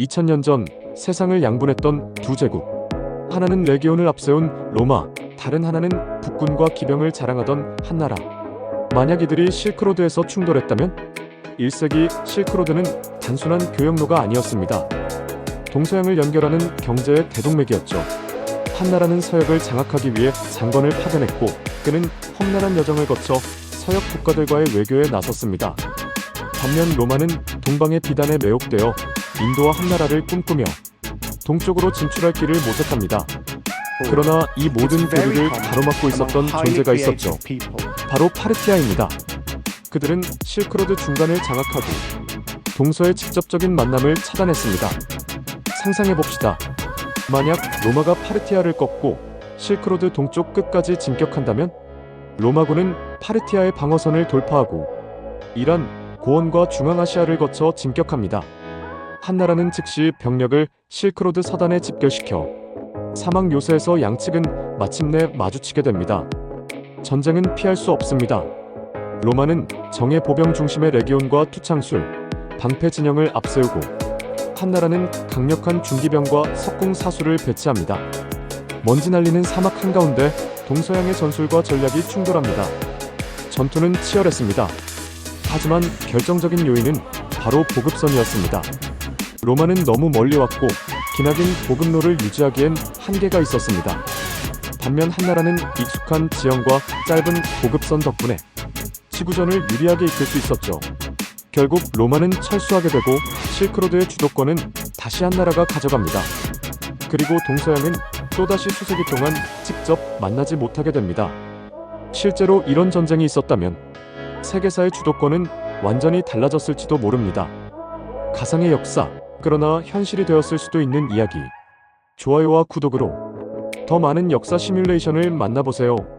2000년 전 세상을 양분했던 두 제국. 하나는 레기온을 앞세운 로마, 다른 하나는 북군과 기병을 자랑하던 한나라. 만약 이들이 실크로드에서 충돌했다면 1세기 실크로드는 단순한 교역로가 아니었습니다. 동서양을 연결하는 경제의 대동맥이었죠. 한나라는 서역을 장악하기 위해 장건을 파견했고 그는 험난한 여정을 거쳐 서역 국가들과의 외교에 나섰습니다. 반면 로마는 동방의 비단에 매혹되어 인도와 한나라를 꿈꾸며 동쪽으로 진출할 길을 모색합니다. 그러나 이 모든 교류를 가로막고 있었던 존재가 있었죠. 바로 파르티아입니다. 그들은 실크로드 중간을 장악하고 동서의 직접적인 만남을 차단했습니다. 상상해 봅시다. 만약 로마가 파르티아를 꺾고 실크로드 동쪽 끝까지 진격한다면 로마군은 파르티아의 방어선을 돌파하고 이란, 고원과 중앙아시아를 거쳐 진격합니다. 한나라는 즉시 병력을 실크로드 서단에 집결시켜 사막 요새에서 양측은 마침내 마주치게 됩니다. 전쟁은 피할 수 없습니다. 로마는 정예 보병 중심의 레기온과 투창술, 방패 진영을 앞세우고 한나라는 강력한 중기병과 석궁 사수를 배치합니다. 먼지 날리는 사막 한가운데 동서양의 전술과 전략이 충돌합니다. 전투는 치열했습니다. 하지만 결정적인 요인은 바로 보급선이었습니다. 로마는 너무 멀리 왔고 기나긴 보급로를 유지하기엔 한계가 있었습니다. 반면 한나라는 익숙한 지형과 짧은 보급선 덕분에 지구전을 유리하게 이끌 수 있었죠. 결국 로마는 철수하게 되고 실크로드의 주도권은 다시 한나라가 가져갑니다. 그리고 동서양은 또다시 수세기 동안 직접 만나지 못하게 됩니다. 실제로 이런 전쟁이 있었다면 세계사의 주도권은 완전히 달라졌을지도 모릅니다. 가상의 역사, 그러나 현실이 되었을 수도 있는 이야기. 좋아요와 구독으로 더 많은 역사 시뮬레이션을 만나보세요.